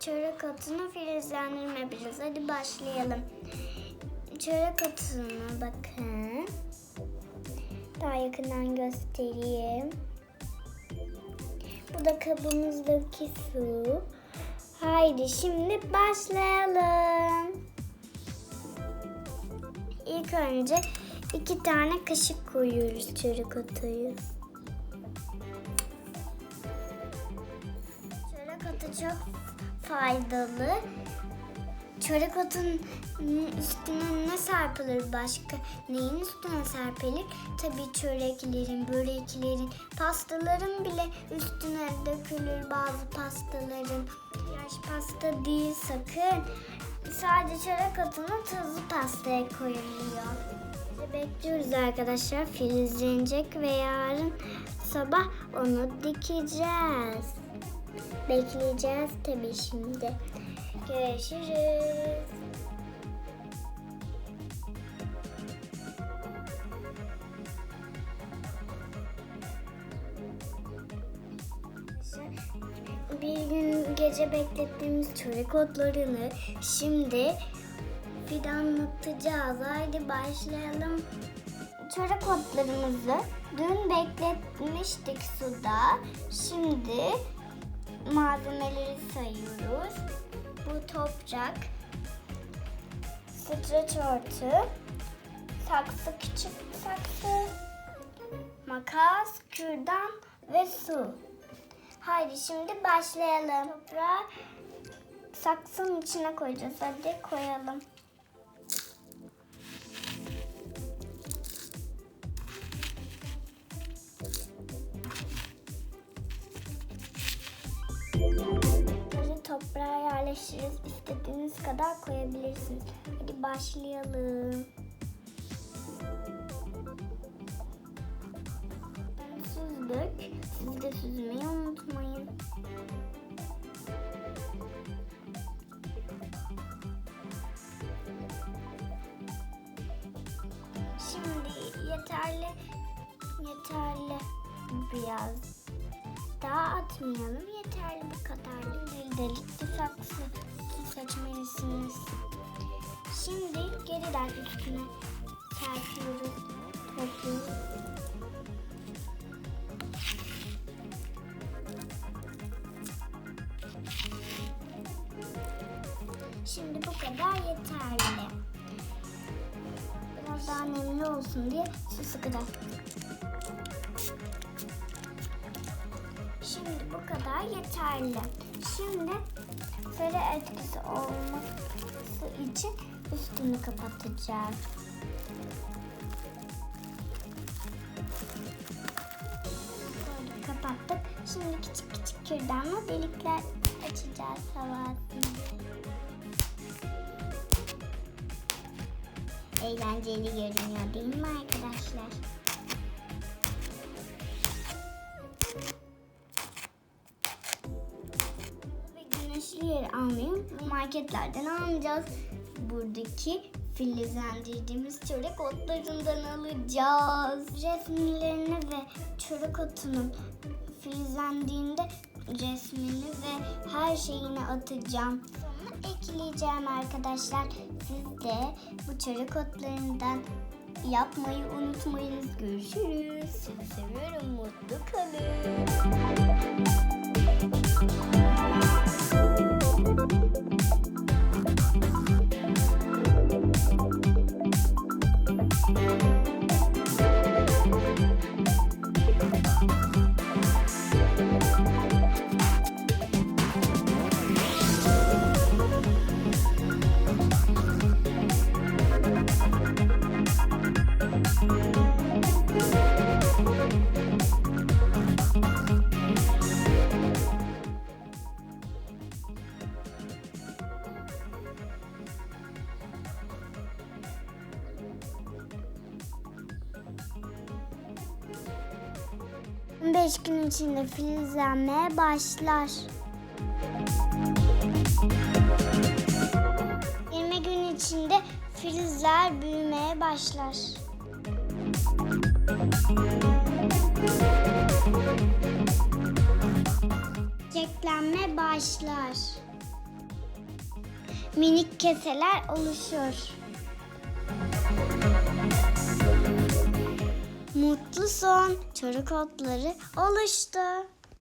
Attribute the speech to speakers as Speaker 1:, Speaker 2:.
Speaker 1: çörek otunu filizlendirmebiliriz. Hadi başlayalım. Çörek otunu bakın. Daha yakından göstereyim. Bu da kabımızdaki su. Haydi şimdi başlayalım. İlk önce iki tane kaşık koyuyoruz çörek otu. Çörek otu çok faydalı. Çörek otunun üstüne ne serpilir başka? Neyin üstüne serpilir? Tabii çöreklerin, böreklerin, pastaların bile üstüne dökülür bazı pastaların. Yaş pasta değil sakın. Sadece çörek otunu tuzlu pastaya koyuluyor. Bekliyoruz arkadaşlar filizlenecek ve yarın sabah onu dikeceğiz. Bekleyeceğiz tabii şimdi. Görüşürüz. Bir gün gece beklettiğimiz çörek otlarını şimdi fidanlatacağız. Haydi başlayalım. Çörek otlarımızı dün bekletmiştik suda. Şimdi malzemeleri sayıyoruz. Bu toprak, streç örtü, saksı küçük saksı, makas, kürdan ve su. Haydi şimdi başlayalım. Toprağı saksının içine koyacağız. Hadi koyalım. Toprağa yerleştiririz. İstediğiniz kadar koyabilirsiniz. Hadi başlayalım. Süzdük. Siz de süzmeyi unutmayın. Şimdi yeterli yeterli biraz daha atmayalım. Yeterli bu kadar. Bir delikli saksı seçmelisiniz. Şimdi geriden üstüne serpiyoruz. Topluyoruz. Şimdi bu kadar yeterli. Biraz daha nemli olsun diye su sıkacağız. Bu kadar yeterli. Şimdi sarı etkisi olması için üstünü kapatacağız. Böyle kapattık. Şimdi küçük küçük kürdanla delikler açacağız havasını. Eğlenceli görünüyor değil mi arkadaşlar? Marketlerden almayacağız. Buradaki filizlendirdiğimiz çörek otlarından alacağız. Resmlerini ve çörek otunun filizlendiğinde resmini ve her şeyini atacağım. Sonra ekleyeceğim arkadaşlar. Siz de bu çörek otlarından yapmayı unutmayınız. Görüşürüz. Sizi seviyorum. Mutlu kalın. Beş gün içinde filizlenmeye başlar. 20 gün içinde filizler büyümeye başlar. Çiçeklenme başlar. minik keseler oluşur. Mutlu son çörük otları oluştu.